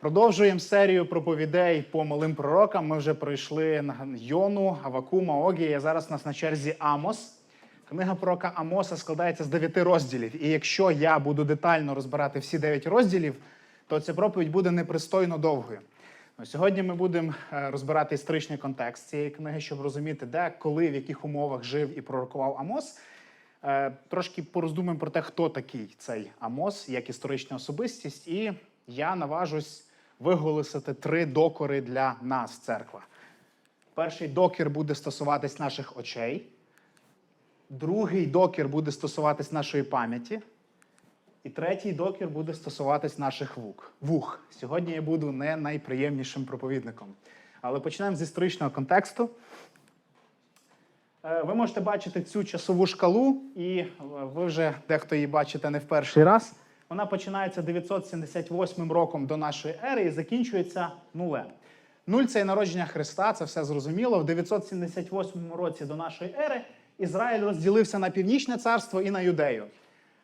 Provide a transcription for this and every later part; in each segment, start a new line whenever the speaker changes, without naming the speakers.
Продовжуємо серію проповідей по малим пророкам. Ми вже пройшли на Йону, Авакума, Огія. Зараз у нас на черзі Амос. Книга пророка Амоса складається з дев'яти розділів. І якщо я буду детально розбирати всі дев'ять розділів, то ця проповідь буде непристойно довгою. Ну, Сьогодні ми будемо е, розбирати історичний контекст цієї книги, щоб розуміти, де, коли, в яких умовах жив і пророкував Амос. Е, Трошки пороздумаємо про те, хто такий цей Амос, як історична особистість, і я наважусь виголосити три докори для нас, церква. Перший докір буде стосуватись наших очей, другий докір буде стосуватись нашої пам'яті, і третій докір буде стосуватись наших вук. вух. Сьогодні я буду не найприємнішим проповідником. Але почнемо з історичного контексту. Е, Ви можете бачити цю часову шкалу, і е, ви вже дехто її бачите не в перший раз. Вона починається 978 роком до нашої ери і закінчується нулем. Нуль це є народження Христа, це все зрозуміло. В 978 році до нашої ери Ізраїль розділився на північне царство і на юдею.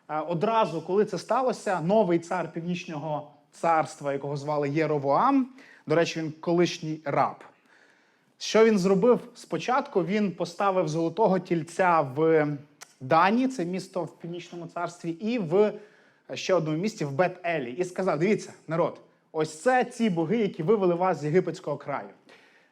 Одразу, коли це сталося, новий цар північного царства, якого звали Єровоам, до речі, він колишній раб. Що він зробив спочатку? Він поставив золотого тільця в Дані, це місто в північному царстві, і в ще одному місті в Бет-Елі. І сказав: дивіться, народ, ось це ці боги, які вивели вас з єгипетського краю.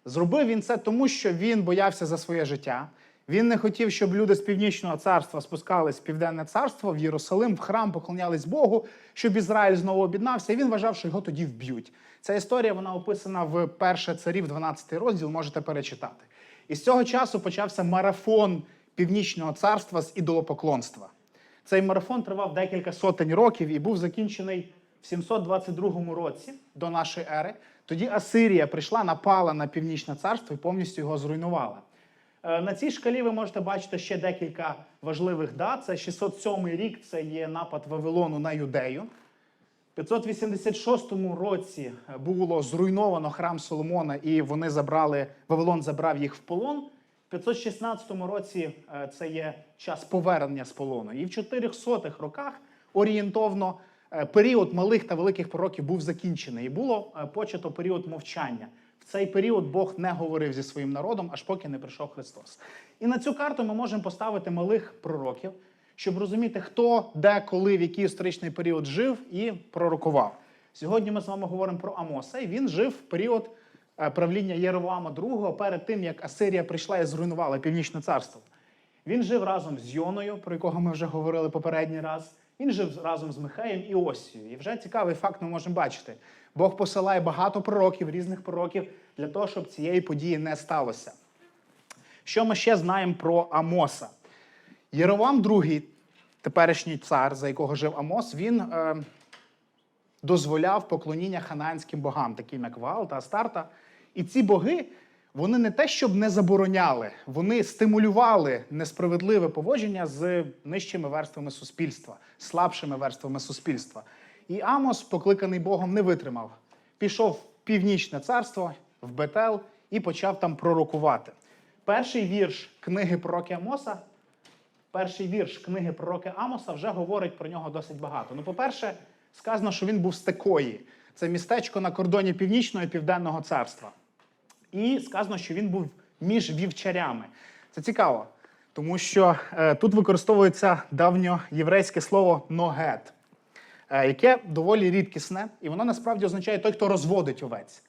Зробив він це тому, що він боявся за своє життя. Він не хотів, щоб люди з північного царства спускались в південне царство в Єрусалим, в храм поклонялись Богу, щоб Ізраїль знову об'єднався. І він вважав, що його тоді вб'ють. Ця історія вона описана в перше царів, 12 розділ. Можете перечитати. І з цього часу почався марафон північного царства з ідолопоклонства. Цей марафон тривав декілька сотень років і був закінчений в 722 році до нашої ери. Тоді Асирія прийшла, напала на північне царство і повністю його зруйнувала. Е, На цій шкалі ви можете бачити ще декілька важливих дат. Це 607 рік, це є напад Вавилону на Юдею. В 586 році було зруйновано храм Соломона, і вони забрали, Вавилон забрав їх в полон. В 516 році е, це є час повернення з полону. І в 400-х роках орієнтовно е, період малих та великих пророків був закінчений. І було е, почато період мовчання. В цей період Бог не говорив зі своїм народом, аж поки не прийшов Христос. І на цю карту ми можемо поставити малих пророків, щоб розуміти, хто, де, коли, в який історичний період жив і пророкував. Сьогодні ми з вами говоримо про Амоса, і він жив в період правління Єровоама II перед тим, як Асирія прийшла і зруйнувала Північне царство. Він жив разом з Йоною, про якого ми вже говорили попередній раз. Він жив разом з Михаєм і Осією. І вже цікавий факт ми можемо бачити. Бог посилає багато пророків, різних пророків для того, щоб цієї події не сталося. Що ми ще знаємо про Амоса? Єровам II, теперішній цар, за якого жив Амос, він е, дозволяв поклоніння хананським богам, таким як Ваал та Астарта. І ці боги вони не те, щоб не забороняли, вони стимулювали несправедливе поводження з нижчими верствами суспільства, слабшими верствами суспільства. І Амос, покликаний Богом, не витримав. Пішов в північне царство, в Бетел і почав там пророкувати. Перший вірш книги пророки Амоса перший вірш книги пророки Амоса вже говорить про нього досить багато. Ну, по-перше, сказано, що він був з Текої. Це містечко на кордоні північного і південного царства. І сказано, що він був між вівчарями. Це цікаво, тому що е, тут використовується давньоєврейське слово ногет, е, яке доволі рідкісне, і воно насправді означає той, хто розводить овець.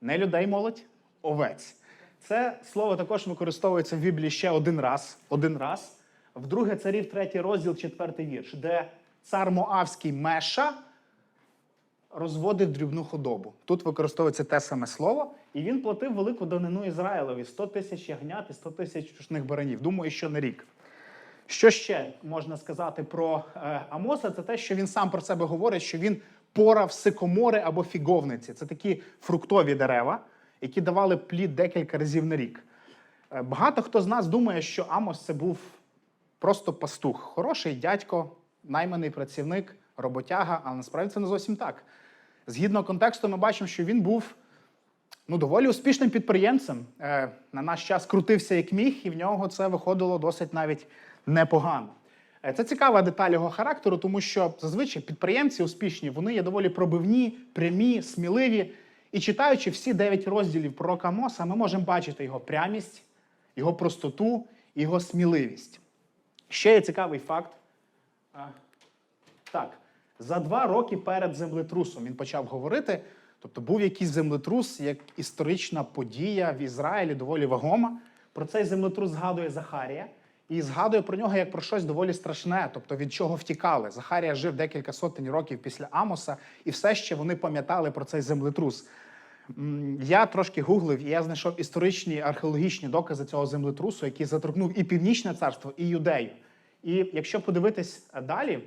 Не людей молодь, овець. Це слово також використовується в Біблії ще один раз. Один раз. В друге царів, третій розділ, четвертий вірш, де цар Моавський Меша розводив дрібну худобу. Тут використовується те саме слово, і він платив велику данину Ізраїлеві 100 тисяч ягнят і 100 тисяч чужних баранів. Думаю, що на рік. Що ще можна сказати про е, Амоса? Це те, що він сам про себе говорить, що він порав сикомори або фіговниці. Це такі фруктові дерева, які давали плід декілька разів на рік. Е, Багато хто з нас думає, що Амос це був просто пастух, хороший дядько, найманий працівник, роботяга, але насправді це не зовсім так. Згідно контексту, ми бачимо, що він був ну, доволі успішним підприємцем. Е, на наш час крутився як міг, і в нього це виходило досить навіть непогано. Е, Це цікава деталь його характеру, тому що зазвичай підприємці успішні, вони є доволі пробивні, прямі, сміливі. І читаючи всі дев'ять розділів пророка Моса, ми можемо бачити його прямість, його простоту, його сміливість. Ще є цікавий факт. Так, за два роки перед землетрусом він почав говорити. Тобто був якийсь землетрус, як історична подія в Ізраїлі, доволі вагома. Про цей землетрус згадує Захарія. І згадує про нього як про щось доволі страшне, тобто від чого втікали. Захарія жив декілька сотень років після Амоса, і все ще вони пам'ятали про цей землетрус. Я трошки гуглив, і я знайшов історичні археологічні докази цього землетрусу, який заторкнув і Північне царство, і Юдею. І якщо подивитись е, далі,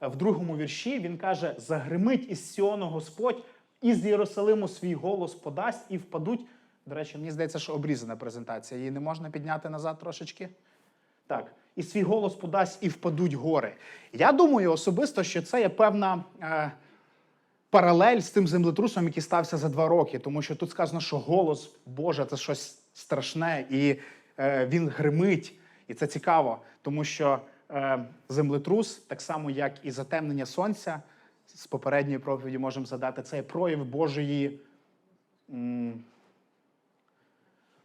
в другому вірші він каже: Загримить із Сіону Господь, із Єрусалиму свій голос подасть і впадуть. До речі, мені здається, що обрізана презентація. Її не можна підняти назад трошечки. Так, і свій голос подасть і впадуть гори. Я думаю особисто, що це є певна е, паралель з тим землетрусом, який стався за два роки. Тому що тут сказано, що голос Божа це щось страшне, і е, він гримить. І це цікаво, тому що землетрус, так само як і затемнення сонця, з попередньої проповіді можемо задати, це прояв Божої.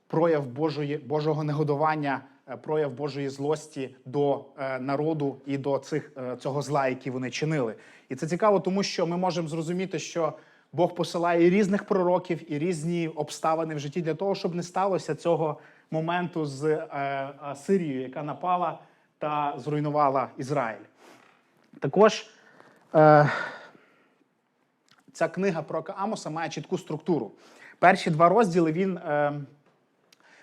прояв Божої, Божого негодування, е, прояв Божої злості до е, народу і до цих, е, цього зла, які вони чинили. І це цікаво, тому що ми можемо зрозуміти, що Бог посилає і різних пророків, і різні обставини в житті для того, щоб не сталося цього моменту з е, е, Сирією, яка напала та зруйнувала Ізраїль. Також е, ця книга про Амоса має чітку структуру. Перші два розділи він. Е,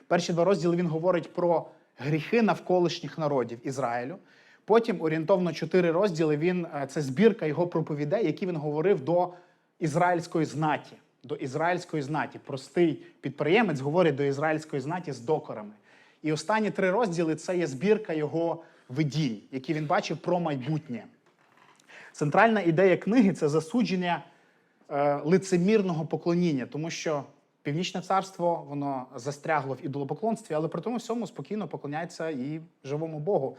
Перші два розділи він говорить про гріхи навколишніх народів Ізраїлю. Потім орієнтовно чотири розділи він е, це збірка його проповідей, які він говорив до ізраїльської знаті. До ізраїльської знаті. Простий підприємець говорить до ізраїльської знаті з докорами. І останні три розділи це є збірка його видінь, які він бачив про майбутнє. Центральна ідея книги це засудження е, лицемірного поклоніння, тому що Північне царство воно застрягло в ідолопоклонстві, але при тому всьому спокійно поклоняється і живому Богу.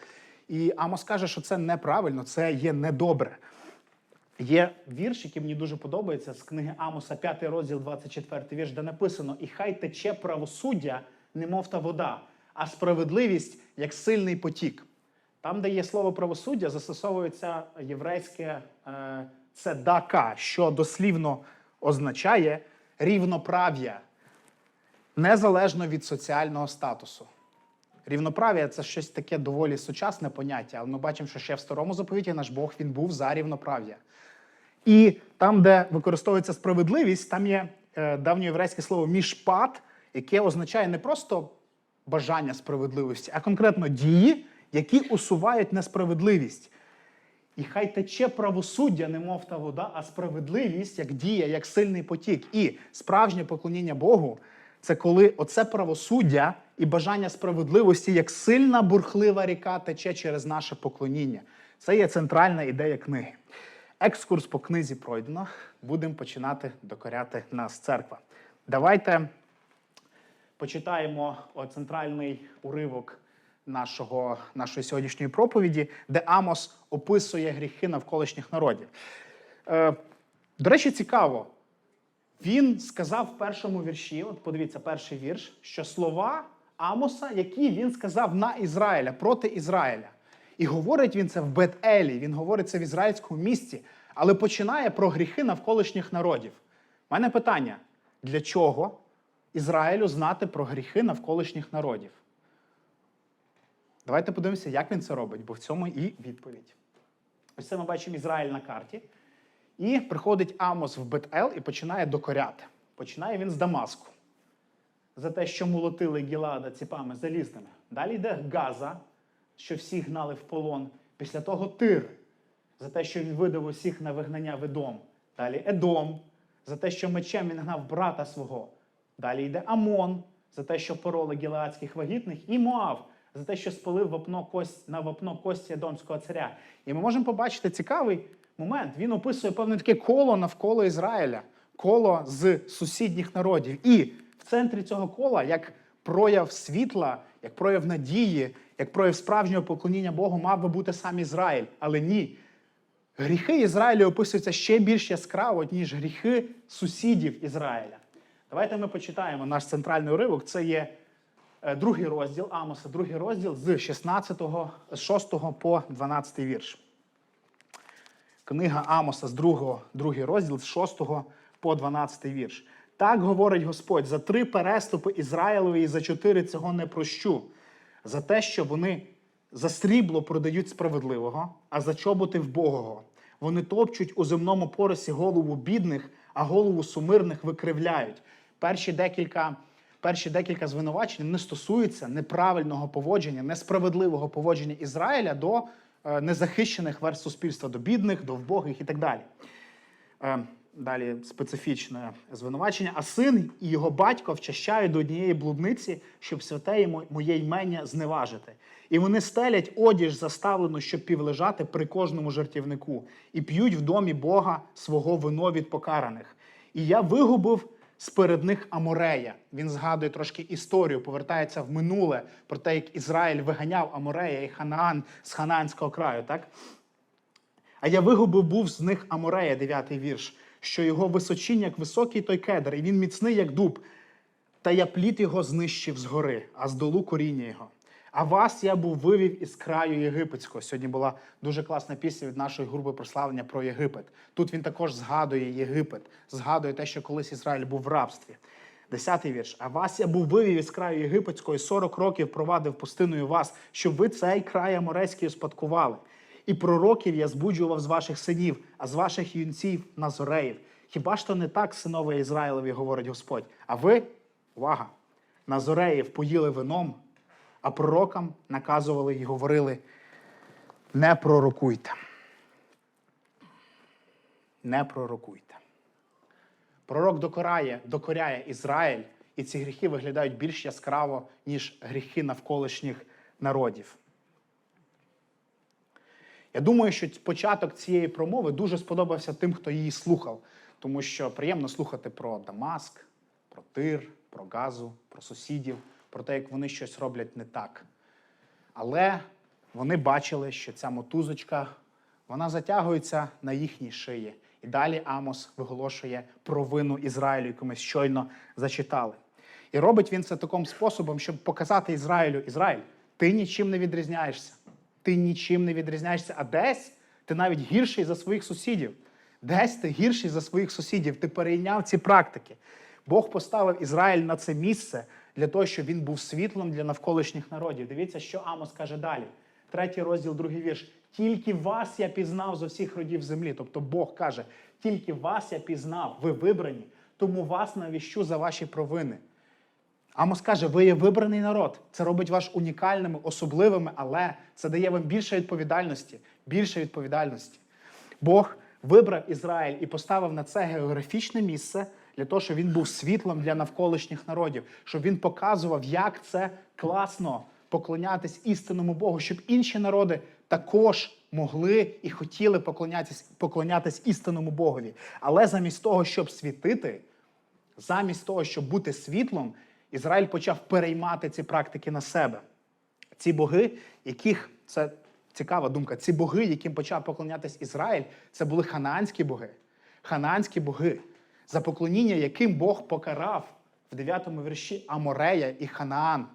І Амос каже, що це неправильно, це є недобре. Є вірш, який мені дуже подобається з книги Амоса, 5 розділ, 24 вірш, де написано: І хай тече правосуддя, немов та вода, а справедливість як сильний потік. Там, де є слово правосуддя, застосовується єврейське е, цедака, що дослівно означає рівноправ'я, незалежно від соціального статусу. Рівноправ'я це щось таке доволі сучасне поняття, але ми бачимо, що ще в старому заповіті наш Бог він був за рівноправ'я. І там, де використовується справедливість, там є е, давньоєврейське слово мішпат, яке означає не просто бажання справедливості, а конкретно дії, які усувають несправедливість. І хай тече правосуддя, немов та вода, а справедливість як дія, як сильний потік. І справжнє поклоніння Богу це коли оце правосуддя і бажання справедливості, як сильна бурхлива ріка тече через наше поклоніння. Це є центральна ідея книги. Екскурс по книзі пройдено. Будемо починати докоряти нас церква. Давайте почитаємо центральний уривок нашого, нашої сьогоднішньої проповіді, де Амос описує гріхи навколишніх народів. Е, до речі, цікаво. Він сказав в першому вірші, от подивіться, перший вірш, що слова Амоса, які він сказав на Ізраїля проти Ізраїля. І говорить він це в Бет-Елі, він говорить це в ізраїльському місті, але починає про гріхи навколишніх народів. У мене питання: для чого Ізраїлю знати про гріхи навколишніх народів? Давайте подивимося, як він це робить, бо в цьому і відповідь. Ось це ми бачимо Ізраїль на карті. І приходить Амос в Бет-Ел і починає докоряти. Починає він з Дамаску. За те, що молотили Гілада ціпами залізними. Далі йде Газа, що всіх гнали в полон. Після того Тир, за те, що він видав усіх на вигнання в Едом. Далі Едом, за те, що мечем він гнав брата свого. Далі йде Амон, за те, що пороли гілеадських вагітних, і Моав, за те, що спалив вапно кость, на вапно кості Едомського царя. І ми можемо побачити цікавий момент. Він описує певне таке коло навколо Ізраїля, коло з сусідніх народів. І в центрі цього кола, як прояв світла, як прояв надії, Як прояв справжнього поклоніння Богу мав би бути сам Ізраїль. Але ні. Гріхи Ізраїля описуються ще більш яскраво, ніж гріхи сусідів Ізраїля. Давайте ми почитаємо наш центральний уривок. Це є другий розділ Амоса, другий розділ з 16, з 6 по 12 вірш. Книга Амоса з 2, другий розділ з 6 по 12 вірш. Так говорить Господь: за три переступи Ізраїлові і за чотири цього не прощу. За те, що вони за срібло продають справедливого, а за чоботи вбогого. Вони топчуть у земному поросі голову бідних, а голову сумирних викривляють. Перші декілька, перші декілька звинувачень не стосуються неправильного поводження, несправедливого поводження Ізраїля до е, незахищених верст суспільства, до бідних, до вбогих і так далі. Е, Далі специфічне звинувачення. А син і його батько вчащають до однієї блудниці, щоб святе моє ймення зневажити. І вони стелять одіж заставлену, щоб півлежати при кожному жартівнику, і п'ють в домі Бога свого вино від покараних. І я вигубив сперед них Аморея. Він згадує трошки історію, повертається в минуле про те, як Ізраїль виганяв Аморея і Ханаан з Ханаанського краю. так? А я вигубив був з них Аморея, дев'ятий вірш, що його височінь, як високий той кедр, і він міцний, як дуб. Та я плід його знищив згори, а з долу коріння його. А вас я був вивів із краю єгипетського. Сьогодні була дуже класна пісня від нашої групи прославлення про Єгипет. Тут він також згадує Єгипет, згадує те, що колись Ізраїль був в рабстві. Десятий вірш. А вас я був вивів із краю єгипетського і 40 років провадив пустиною вас, щоб ви цей край аморейський успадкували. І пророків я збуджував з ваших синів, а з ваших юнців назореїв. Хіба ж то не так, синове Ізраїлеві, говорить Господь? А ви, увага, назореїв поїли вином, а пророкам наказували і говорили: не пророкуйте. Не пророкуйте. Пророк докоряє, докоряє Ізраїль, і ці гріхи виглядають більш яскраво, ніж гріхи навколишніх народів. Я думаю, що початок цієї промови дуже сподобався тим, хто її слухав, тому що приємно слухати про Дамаск, про Тир, про Газу, про сусідів, про те, як вони щось роблять не так. Але вони бачили, що ця мотузочка вона затягується на їхній шиї. І далі Амос виголошує провину Ізраїлю, яку ми щойно зачитали. І робить він це таким способом, щоб показати Ізраїлю: Ізраїль, ти нічим не відрізняєшся. Ти нічим не відрізняєшся, а десь ти навіть гірший за своїх сусідів. Десь ти гірший за своїх сусідів. Ти перейняв ці практики. Бог поставив Ізраїль на це місце для того, щоб він був світлом для навколишніх народів. Дивіться, що Амос каже далі. Третій розділ, другий вірш. Тільки вас я пізнав з усіх родів землі. Тобто Бог каже: тільки вас я пізнав, ви вибрані, тому вас навіщу за ваші провини. Амос каже, ви є вибраний народ. Це робить вас унікальними, особливими, але це дає вам більше відповідальності. Більше відповідальності. Бог вибрав Ізраїль і поставив на це географічне місце для того, щоб він був світлом для навколишніх народів, щоб він показував, як це класно поклонятись істинному Богу, щоб інші народи також могли і хотіли поклонятись, поклонятись істинному Богові. Але замість того, щоб світити, замість того, щоб бути світлом, Ізраїль почав переймати ці практики на себе. Ці боги, яких це цікава думка, ці боги, яким почав поклонятись Ізраїль, це були ханаанські боги. Ханаанські боги, за поклоніння, яким Бог покарав в 9 вірші Аморея і Ханаан.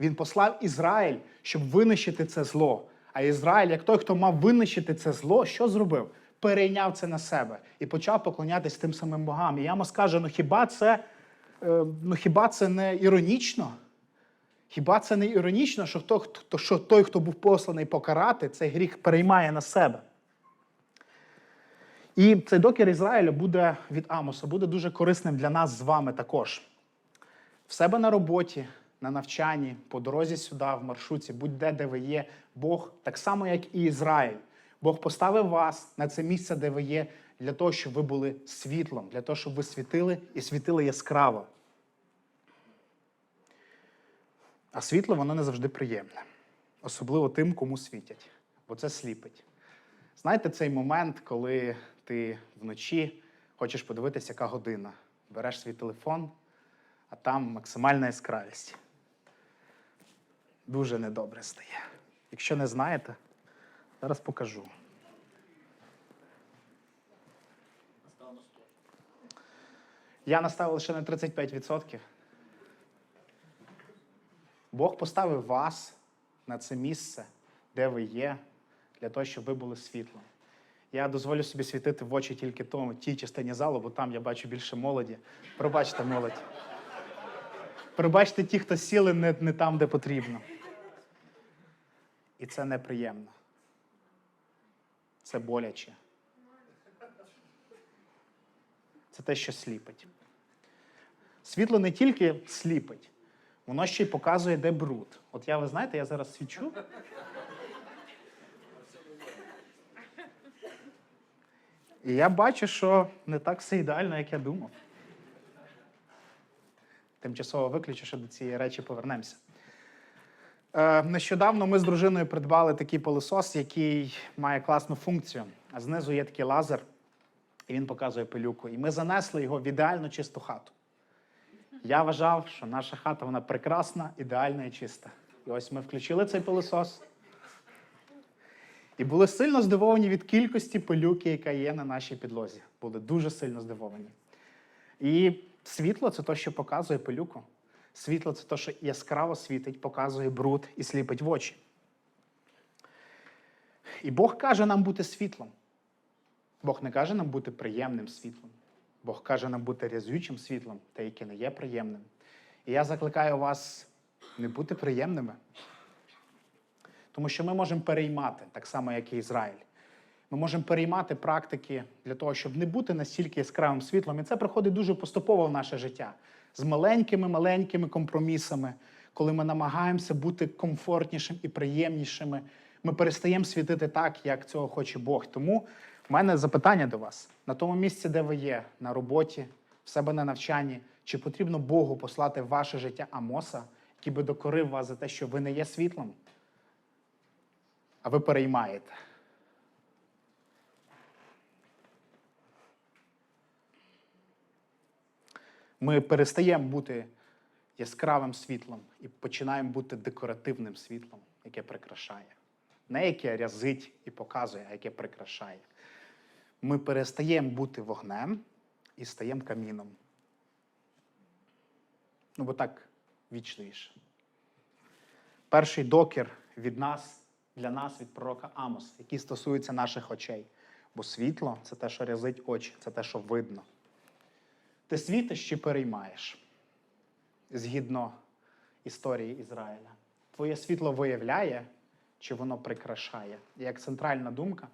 Він послав Ізраїль, щоб винищити це зло. А Ізраїль, як той, хто мав винищити це зло, що зробив? Перейняв це на себе і почав поклонятись тим самим богам. І Ямос каже: ну хіба це, е, ну хіба це не іронічно? Хіба це не іронічно, що, хто, хто, той, хто був посланий покарати, цей гріх переймає на себе? І цей докір Ізраїля буде від Амоса, буде дуже корисним для нас з вами також. В себе на роботі, на навчанні, по дорозі сюди, в маршруті, будь-де, де ви є, Бог, так само, як і Ізраїль. Бог поставив вас на це місце, де ви є, для того, щоб ви були світлом, для того, щоб ви світили і світили яскраво. А світло воно не завжди приємне, особливо тим, кому світять, бо це сліпить. Знаєте цей момент, коли ти вночі хочеш подивитися, яка година, береш свій телефон, а там максимальна яскравість. Дуже недобре стає. Якщо не знаєте, зараз покажу. Я наставив лише на 35%. Бог поставив вас на це місце, де ви є, для того, щоб ви були світлом. Я дозволю собі світити в очі тільки тому, тій частині залу, бо там я бачу більше молоді. Пробачте молодь. Пробачте ті, хто сіли не, не там, де потрібно. І це неприємно. Це боляче. Це те, що сліпить. Світло не тільки сліпить, воно ще й показує, де бруд. От я, ви знаєте, я зараз свічу. І я бачу, що не так все ідеально, як я думав. Тимчасово виключу, що до цієї речі повернемося. Е, нещодавно ми з дружиною придбали такий пилосос, який має класну функцію. А знизу є такий лазер, і він показує пилюку. І ми занесли його в ідеально чисту хату. Я вважав, що наша хата вона прекрасна, ідеальна і чиста. І ось ми включили цей пилосос. І були сильно здивовані від кількості пилюки, яка є на нашій підлозі. Були дуже сильно здивовані. І світло це те, що показує пилюку. Світло це те, що яскраво світить, показує бруд і сліпить в очі. І Бог каже нам бути світлом. Бог не каже нам бути приємним світлом. Бог каже нам бути рязючим світлом, те, яке не є приємним. І я закликаю вас не бути приємними. Тому що ми можемо переймати, так само, як і Ізраїль. Ми можемо переймати практики для того, щоб не бути настільки яскравим світлом. І це приходить дуже поступово в наше життя з маленькими-маленькими компромісами, коли ми намагаємося бути комфортнішим і приємнішими. Ми перестаємо світити так, як цього хоче Бог. Тому в мене запитання до вас: на тому місці, де ви є, на роботі, в себе на навчанні, чи потрібно Богу послати в ваше життя Амоса, який би докорив вас за те, що ви не є світлом? А ви переймаєте. Ми перестаємо бути яскравим світлом і починаємо бути декоративним світлом, яке прикрашає. Не яке рязить і показує, а яке прикрашає. Ми перестаємо бути вогнем і стаємо каміном. Ну, бо так вічливіше. Перший докір від нас для нас від пророка Амос, який стосується наших очей. Бо світло це те, що рязить очі, це те, що видно. Ти світиш чи переймаєш згідно історії Ізраїля. Твоє світло виявляє, чи воно прикрашає. Як центральна думка,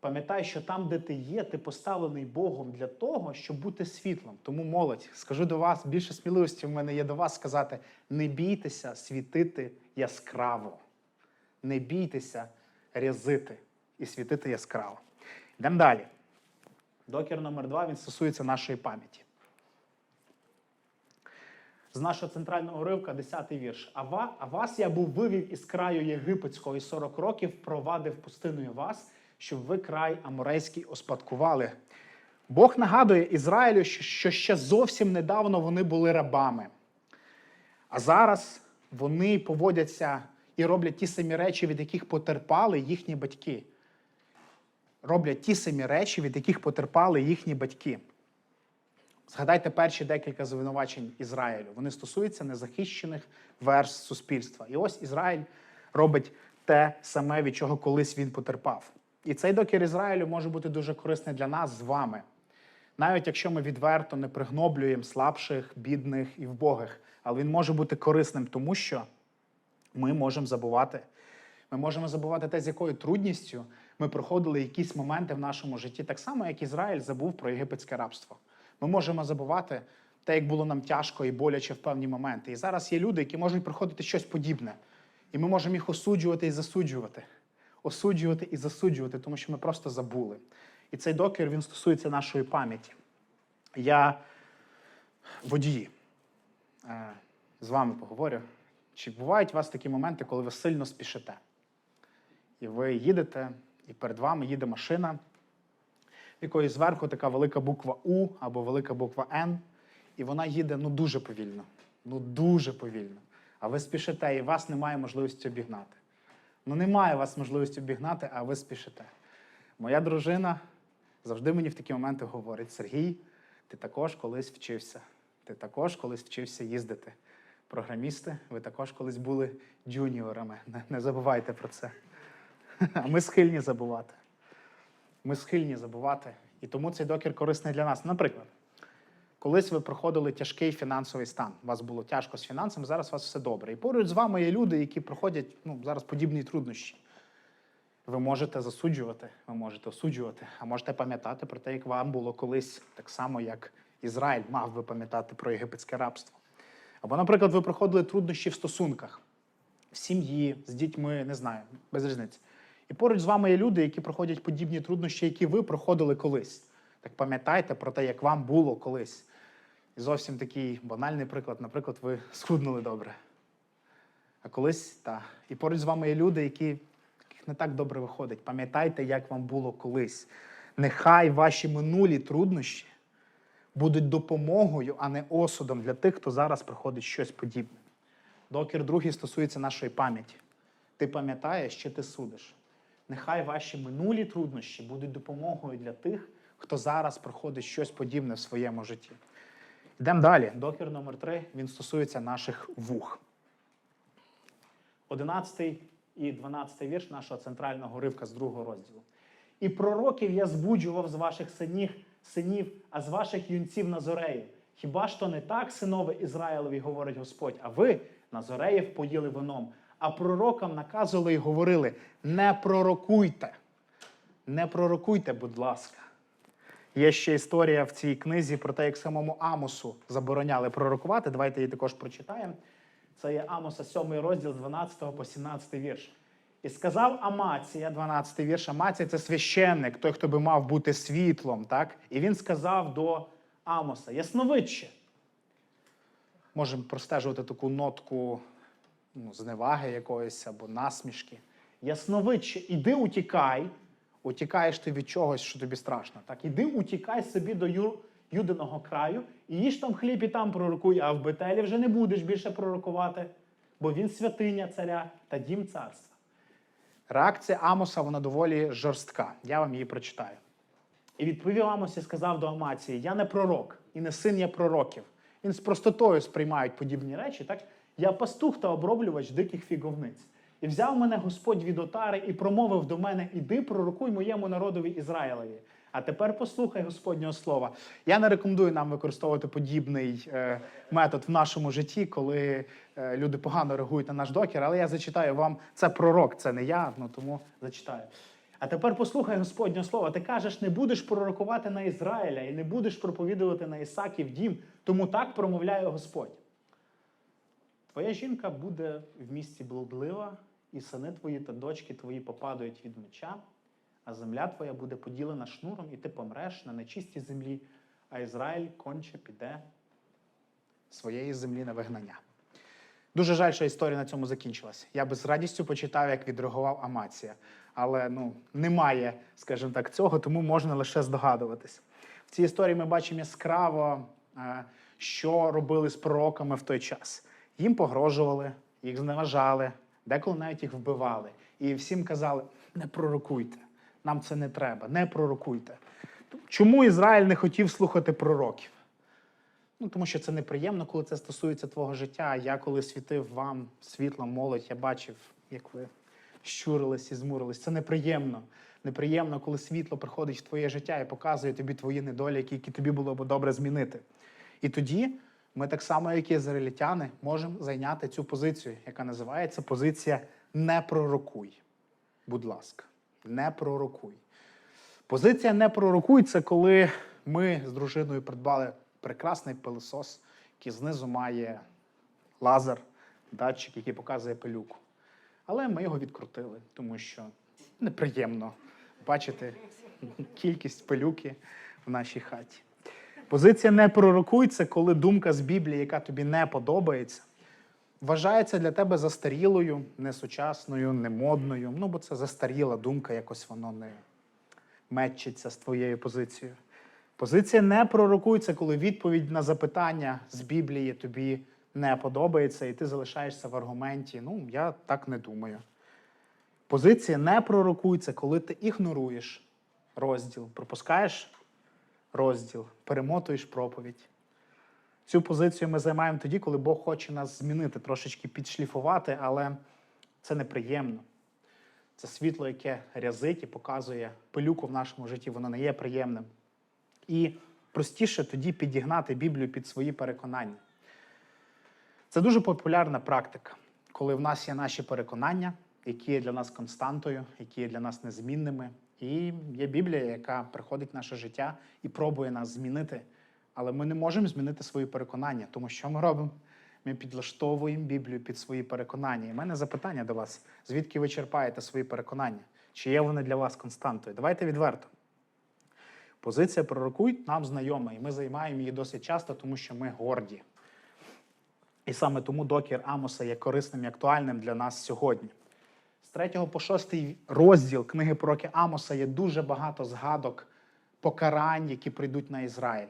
пам'ятай, що там, де ти є, ти поставлений Богом для того, щоб бути світлом. Тому молодь, скажу до вас, більше сміливості в мене є до вас сказати: не бійтеся світити яскраво не бійтеся рязити і світити яскраво. Йдемо далі. Докір номер два він стосується нашої пам'яті. З нашого центрального уривка, 10-й вірш. А, ва, а вас я був вивів із краю єгипетського і 40 років провадив пустиною вас, щоб ви край аморейський оспадкували. Бог нагадує Ізраїлю, що ще зовсім недавно вони були рабами. А зараз вони поводяться і роблять ті самі речі, від яких потерпали їхні батьки. Роблять ті самі речі, від яких потерпали їхні батьки. Згадайте перші декілька звинувачень Ізраїлю. Вони стосуються незахищених верст суспільства. І ось Ізраїль робить те саме, від чого колись він потерпав. І цей докір Ізраїлю може бути дуже корисний для нас з вами. Навіть якщо ми відверто не пригноблюємо слабших, бідних і вбогих, але він може бути корисним, тому що ми можемо забувати. Ми можемо забувати те, з якою трудністю ми проходили якісь моменти в нашому житті, так само, як Ізраїль забув про єгипетське рабство. Ми можемо забувати те, як було нам тяжко і боляче в певні моменти. І зараз є люди, які можуть проходити щось подібне. І ми можемо їх осуджувати і засуджувати. Осуджувати і засуджувати, тому що ми просто забули. І цей докір він стосується нашої пам'яті. Я водії е, з вами поговорю. Чи бувають у вас такі моменти, коли ви сильно спішите? І ви їдете, і перед вами їде машина, в якої зверху така велика буква У або велика буква Н, і вона їде ну дуже повільно. Ну дуже повільно. А ви спішите, і вас немає можливості обігнати. Ну немає вас можливості обігнати, а ви спішите. Моя дружина завжди мені в такі моменти говорить: Сергій, ти також колись вчився. Ти також колись вчився їздити. Програмісти, ви також колись були джуніорами. Не, не забувайте про це. А ми схильні забувати. Ми схильні забувати. І тому цей докір корисний для нас. Наприклад, колись ви проходили тяжкий фінансовий стан, вас було тяжко з фінансами, зараз у вас все добре. І поруч з вами є люди, які проходять ну, зараз подібні труднощі. Ви можете засуджувати, ви можете осуджувати, а можете пам'ятати про те, як вам було колись, так само, як Ізраїль мав би пам'ятати про єгипетське рабство. Або, наприклад, ви проходили труднощі в стосунках, в сім'ї, з дітьми, не знаю, без різниці. І поруч з вами є люди, які проходять подібні труднощі, які ви проходили колись. Так пам'ятайте про те, як вам було колись. І зовсім такий банальний приклад, наприклад, ви схуднули добре. А колись та. І поруч з вами є люди, які яких не так добре виходить. Пам'ятайте, як вам було колись. Нехай ваші минулі труднощі будуть допомогою, а не осудом для тих, хто зараз проходить щось подібне. Докір другий стосується нашої пам'яті. Ти пам'ятаєш, чи ти судиш. Нехай ваші минулі труднощі будуть допомогою для тих, хто зараз проходить щось подібне в своєму житті. Йдемо далі. Докір номер три він стосується наших вух. 11 і 12 вірш нашого центрального ривка з другого розділу. І пророків я збуджував з ваших синів, синів, а з ваших юнців Назореїв. Хіба ж то не так, синове Ізраїлові, говорить Господь, а ви Назореїв поїли вином, а пророкам наказували і говорили: не пророкуйте, не пророкуйте, будь ласка. Є ще історія в цій книзі про те, як самому Амосу забороняли пророкувати. Давайте її також прочитаємо. Це є Амоса 7 розділ з 12 по 17 вірш. І сказав Амація, 12 вірш. Амація це священник, той, хто би мав бути світлом. так? І він сказав до Амоса: Ясновидче. Можемо простежувати таку нотку ну, зневаги якоїсь або насмішки. Ясновидче, іди утікай. Утікаєш ти від чогось, що тобі страшно. Так, іди утікай собі до Ю... Юдиного краю, і їж там хліб і там пророкуй, а в Бетелі вже не будеш більше пророкувати, бо він святиня царя та дім царства. Реакція Амоса вона доволі жорстка. Я вам її прочитаю. І відповів Амос і сказав до Амації: Я не пророк і не син я пророків. Він з простотою сприймають подібні речі. Так? Я пастух та оброблювач диких фіговниць. І взяв мене Господь від отари і промовив до мене: Іди, пророкуй моєму народові Ізраїлеві. А тепер послухай Господнього слова. Я не рекомендую нам використовувати подібний е, метод в нашому житті, коли е, люди погано реагують на наш докір, але я зачитаю вам це пророк, це не я, ну тому зачитаю. А тепер послухай Господнього слова. Ти кажеш, не будеш пророкувати на Ізраїля і не будеш проповідувати на Ісаків дім, тому так промовляє Господь. Твоя жінка буде в місті блудлива, і сини твої та дочки твої попадають від меча, а земля твоя буде поділена шнуром, і ти помреш на нечистій землі, а Ізраїль конче піде своєї землі на вигнання. Дуже жаль, що історія на цьому закінчилась. Я би з радістю почитав, як відреагував Амація. Але ну, немає, скажімо так, цього, тому можна лише здогадуватись. В цій історії ми бачимо яскраво, е, що робили з пророками в той час. Їм погрожували, їх зневажали, деколи навіть їх вбивали. І всім казали: не пророкуйте, нам це не треба, не пророкуйте. Чому Ізраїль не хотів слухати пророків? Ну, тому що це неприємно, коли це стосується твого життя. Я коли світив вам світлом, молодь, я бачив, як ви щурились і змурились. Це неприємно. Неприємно, коли світло приходить в твоє життя і показує тобі твої недоліки, які тобі було б добре змінити. І тоді ми, так само, як і ізраїльтяни, можемо зайняти цю позицію, яка називається позиція не пророкуй. Будь ласка, не пророкуй. Позиція не пророкуй це коли ми з дружиною придбали прекрасний пилосос, який знизу має лазер, датчик, який показує пилюку. Але ми його відкрутили, тому що неприємно бачити кількість пилюки в нашій хаті. Позиція не пророкуй це коли думка з Біблії, яка тобі не подобається, вважається для тебе застарілою, несучасною, немодною. Ну, бо це застаріла думка, якось воно не мечиться з твоєю позицією. Позиція не пророкується, коли відповідь на запитання з Біблії тобі не подобається, і ти залишаєшся в аргументі. Ну, я так не думаю. Позиція не пророкується, коли ти ігноруєш розділ, пропускаєш розділ, перемотуєш проповідь. Цю позицію ми займаємо тоді, коли Бог хоче нас змінити, трошечки підшліфувати, але це неприємно. Це світло, яке рязить і показує пилюку в нашому житті, воно не є приємним. І простіше тоді підігнати Біблію під свої переконання. Це дуже популярна практика, коли в нас є наші переконання, які є для нас константою, які є для нас незмінними. І є Біблія, яка приходить в наше життя і пробує нас змінити. Але ми не можемо змінити свої переконання, тому що ми робимо? Ми підлаштовуємо Біблію під свої переконання. І в мене запитання до вас: звідки ви черпаєте свої переконання? Чи є вони для вас константою? Давайте відверто. Позиція пророкуй нам знайома, і ми займаємо її досить часто, тому що ми горді. І саме тому докір Амоса є корисним і актуальним для нас сьогодні. З 3 по 6 розділ книги пророки Амоса є дуже багато згадок покарань, які прийдуть на Ізраїль.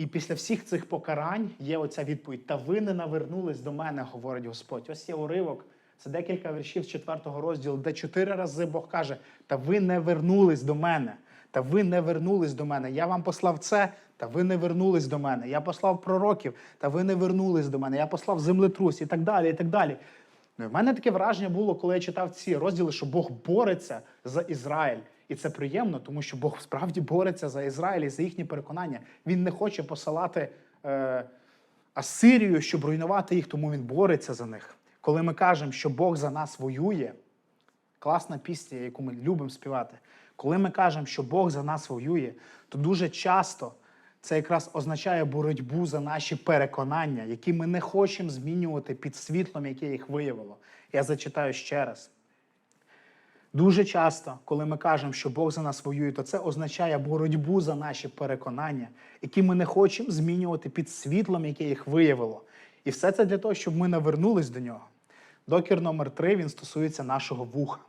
І після всіх цих покарань є оця відповідь: Та ви не навернулись до мене, говорить Господь. Ось є уривок. Це декілька віршів з 4 розділу, де чотири рази Бог каже: Та ви не вернулись до мене. Та ви не вернулись до мене. Я вам послав це, та ви не вернулись до мене. Я послав пророків, та ви не вернулись до мене. Я послав землетрус і так далі. і так далі. Ну, і в мене таке враження було, коли я читав ці розділи, що Бог бореться за Ізраїль. І це приємно, тому що Бог справді бореться за Ізраїль і за їхні переконання. Він не хоче посилати е, Асирію, щоб руйнувати їх, тому він бореться за них. Коли ми кажемо, що Бог за нас воює, класна пісня, яку ми любимо співати. Коли ми кажемо, що Бог за нас воює, то дуже часто це якраз означає боротьбу за наші переконання, які ми не хочемо змінювати під світлом, яке їх виявило. Я зачитаю ще раз. Дуже часто, коли ми кажемо, що Бог за нас воює, то це означає боротьбу за наші переконання, які ми не хочемо змінювати під світлом, яке їх виявило. І все це для того, щоб ми навернулись до нього. Докір номер 3 він стосується нашого вуха.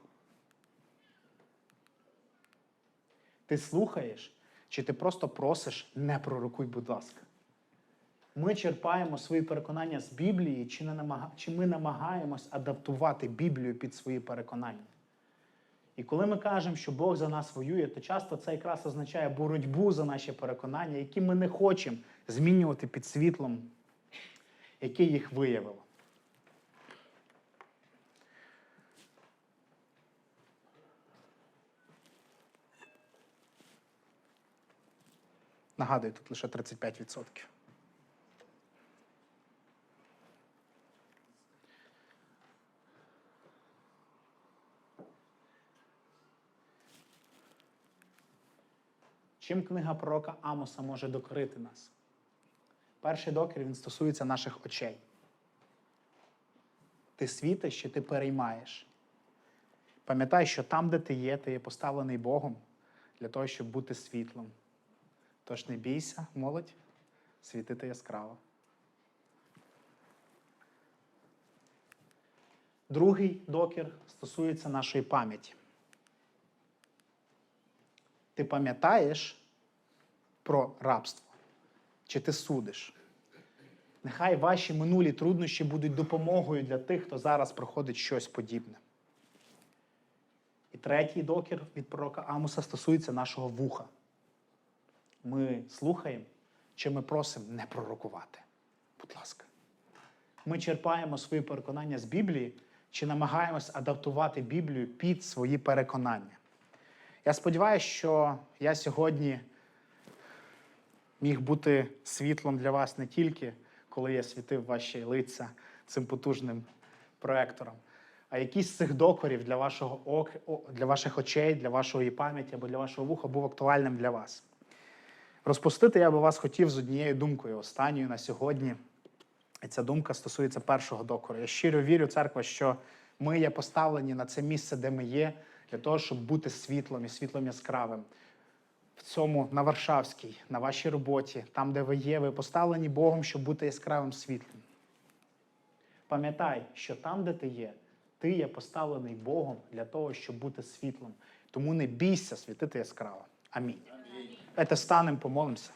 Ти слухаєш, чи ти просто просиш, не пророкуй, будь ласка. Ми черпаємо свої переконання з Біблії, чи, не намага... чи ми намагаємось адаптувати Біблію під свої переконання. І коли ми кажемо, що Бог за нас воює, то часто це якраз означає боротьбу за наші переконання, які ми не хочемо змінювати під світлом, яке їх виявило. Нагадую, тут лише 35%. Чим книга пророка Амоса може докорити нас? Перший докір він стосується наших очей. Ти світиш чи ти переймаєш. Пам'ятай, що там, де ти є, ти є поставлений Богом для того, щоб бути світлом. Тож не бійся, молодь, світити яскраво. Другий докір стосується нашої пам'яті. Ти пам'ятаєш про рабство? Чи ти судиш? Нехай ваші минулі труднощі будуть допомогою для тих, хто зараз проходить щось подібне. І третій докір від пророка Амуса стосується нашого вуха. Ми слухаємо, чи ми просимо не пророкувати. Будь ласка. Ми черпаємо свої переконання з Біблії, чи намагаємось адаптувати Біблію під свої переконання. Я сподіваюся, що я сьогодні міг бути світлом для вас не тільки, коли я світив ваші лиця цим потужним проектором, а якийсь з цих докорів для, вашого ок... для ваших очей, для вашої пам'яті або для вашого вуха був актуальним для вас. Розпустити я би вас хотів з однією думкою, останньою на сьогодні. І ця думка стосується першого докору. Я щиро вірю, церква, що ми є поставлені на це місце, де ми є, для того, щоб бути світлом і світлом яскравим. В цьому на Варшавській, на вашій роботі, там, де ви є, ви поставлені Богом, щоб бути яскравим світлом. Пам'ятай, що там, де ти є, ти є поставлений Богом для того, щоб бути світлом. Тому не бійся світити яскраво. Амінь. Давайте станемо, помолимося.